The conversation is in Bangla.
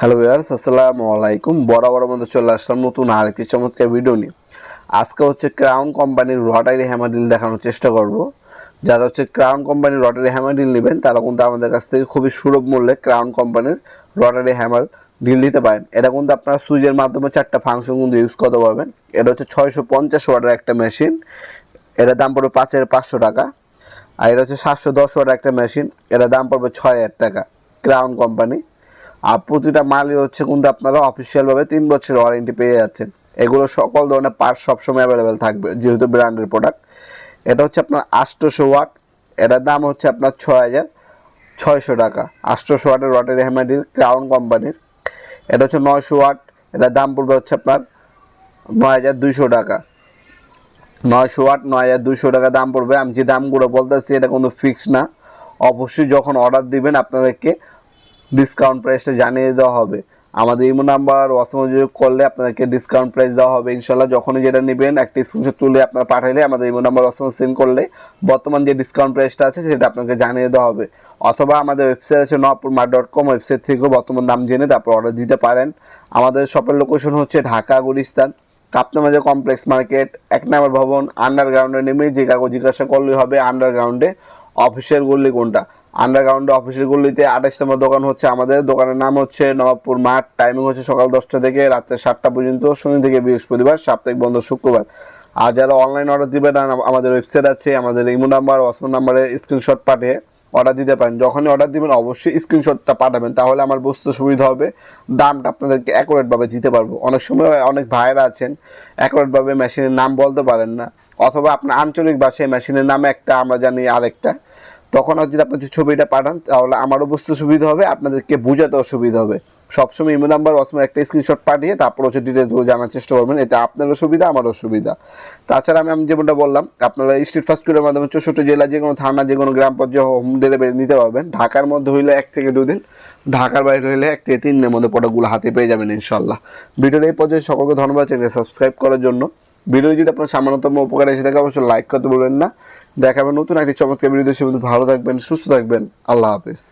হ্যালো ভিউয়ার্স, আসসালামু আলাইকুম। বরাবর মধ্যে চলে আসলাম নতুন আরেকটি চমৎকার ভিডিও নিয়ে। আজকে হচ্ছে ক্রাউন কোম্পানির রটারি হ্যামাডিল দেখানোর চেষ্টা করব। যারা হচ্ছে ক্রাউন কোম্পানির রটারি হ্যামাডিল নেবেন, তারা কিন্তু আমাদের কাছ থেকে খুবই সুলভ মূল্যে ক্রাউন কোম্পানির রটারি হ্যামার ডিল নিতে পারেন। এটা কিন্তু আপনারা সুইচের মাধ্যমে চারটা ফাংশন কিন্তু ইউজ করতে পারবেন। এটা হচ্ছে ছয়শো পঞ্চাশ ওয়াটের একটা মেশিন এটার দাম পড়বে পাঁচ হাজার পাঁচশো টাকা। আর এটা হচ্ছে সাতশো দশ ওয়াটের একটা মেশিন এটার দাম পড়বে ছয় হাজার টাকা। ক্রাউন কোম্পানি আর প্রতিটা মালই হচ্ছে কিন্তু আপনারা অফিসিয়ালভাবে তিন বছর ওয়ারেন্টি পেয়ে যাচ্ছেন। এগুলো সকল ধরনের পার্টস সবসময় অ্যাভেলেবেল থাকবে, যেহেতু ব্র্যান্ডের প্রোডাক্ট এটা হচ্ছে আপনার আটশোশো ওয়াট, এটার দাম হচ্ছে আপনার ছয় হাজার ছয়শো টাকা। আটশোশো ওয়াটের ওয়াটের হ্যামাডির ক্রাউন কোম্পানির এটা হচ্ছে নয়শো ওয়াট, এটার দাম পড়বে হচ্ছে আপনার নয় হাজার দুইশো টাকা। নয়শো ওয়াট, নয় হাজার দুইশো টাকা দাম পড়বে। আমি যে দামগুলো বলতেছি, এটা কোনো ফিক্স না। অবশ্যই যখন অর্ডার দিবেন, আপনাদেরকে ডিসকাউন্ট প্রাইসটা জানিয়ে দেওয়া হবে। আমাদের ইমো নাম্বার ওয়াসম যোগ করলে আপনাদেরকে ডিসকাউন্ট প্রাইস দেওয়া হবে। ইনশাল্লাহ যখনই যেটা নেবেন, একটা স্ক্রিনশট তুলে আপনার পাঠাইলে আমাদের ইমো নাম্বার ওয়াসম সেন্ড করলে বর্তমান যে ডিসকাউন্ট প্রাইসটা আছে, সেটা আপনাকে জানিয়ে দেওয়া হবে। অথবা আমাদের ওয়েবসাইট আছে Napur mart dot com website থেকেও বর্তমান দাম জেনে তারপর অর্ডার দিতে পারেন। আমাদের শপের লোকেশন হচ্ছে ঢাকা গুলিস্তান কাপ্তামাজা কমপ্লেক্স মার্কেট এক নম্বর ভবন আন্ডারগ্রাউন্ডে নেমে যে কাগজ জিজ্ঞাসা করলেই হবে আন্ডারগ্রাউন্ডে অফিসের গল্লি কোনটা আন্ডারগ্রাউন্ডে অফিসের গল্লিতে আঠাশ নম্বর দোকান হচ্ছে আমাদের। দোকানের নাম হচ্ছে নবাবপুর মাঠ। টাইমিং হচ্ছে সকাল দশটা থেকে রাত্রে সাতটা পর্যন্ত, শনি থেকে বৃহস্পতিবার, সাপ্তাহিক বন্ধ শুক্রবার। আর যারা অনলাইন অর্ডার দিবেন আমাদের ওয়েবসাইট আছে, আমাদের ইমো নাম্বার ওয়াসমান নাম্বারে স্ক্রিনশট পাঠিয়ে অর্ডার দিতে পারেন। যখনই অর্ডার দিবেন, অবশ্যই স্ক্রিনশটটা পাঠাবেন, তাহলে আমার বুঝতে সুবিধা হবে, দামটা আপনাদেরকে অ্যাকুরেটভাবে দিতে পারব। অনেক সময় অনেক ভাইয়েরা আছেন অ্যাকুরেটভাবে মেশিনের নাম বলতে পারেন না। অথবা আপনার আঞ্চলিক ভাষায় মেশিনের নাম একটা, আমরা জানি আরেকটা। তখন যদি আপনি ছবিটা পাঠান, তাহলে আমারও বুঝতে সুবিধা হবে, আপনাদেরকে বোঝাতেও সুবিধা হবে। সবসময় ইমো নাম্বার অসময় একটা স্ক্রিনশট পাঠিয়ে তারপর হচ্ছে ডিটেলসগুলো জানার চেষ্টা করবেন, এতে আপনারও সুবিধা, আমারও সুবিধা। তাছাড়া আমি আমি যেমনটা বললাম, আপনারা স্ট্রিট ফাস্ট ফুডের মাধ্যমে চৌষট্টি জেলা যে কোনো থানা, যে কোনো গ্রাম পর্যায়ে হোম ডেলিভারি নিতে পারবেন। ঢাকার মধ্যে হইলে এক থেকে দুদিন, ঢাকার বাইরে হইলে এক থেকে তিন দিনের মধ্যে প্রোডাক্টগুলো হাতে পেয়ে যাবেন ইনশাল্লাহ ভিডিওর এই পর্যায়ে সকলকে ধন্যবাদ চ্যানেল সাবস্ক্রাইব করার জন্য। ভিডিও যদি আপনার সামান্যতম উপকার এসে থাকে, অবশ্যই লাইক করতে বলবেন না। দেখাবেন নতুন একটি চমৎকার ভিডিও সে ভালো থাকবেন, সুস্থ থাকবেন। আল্লাহ হাফিজ।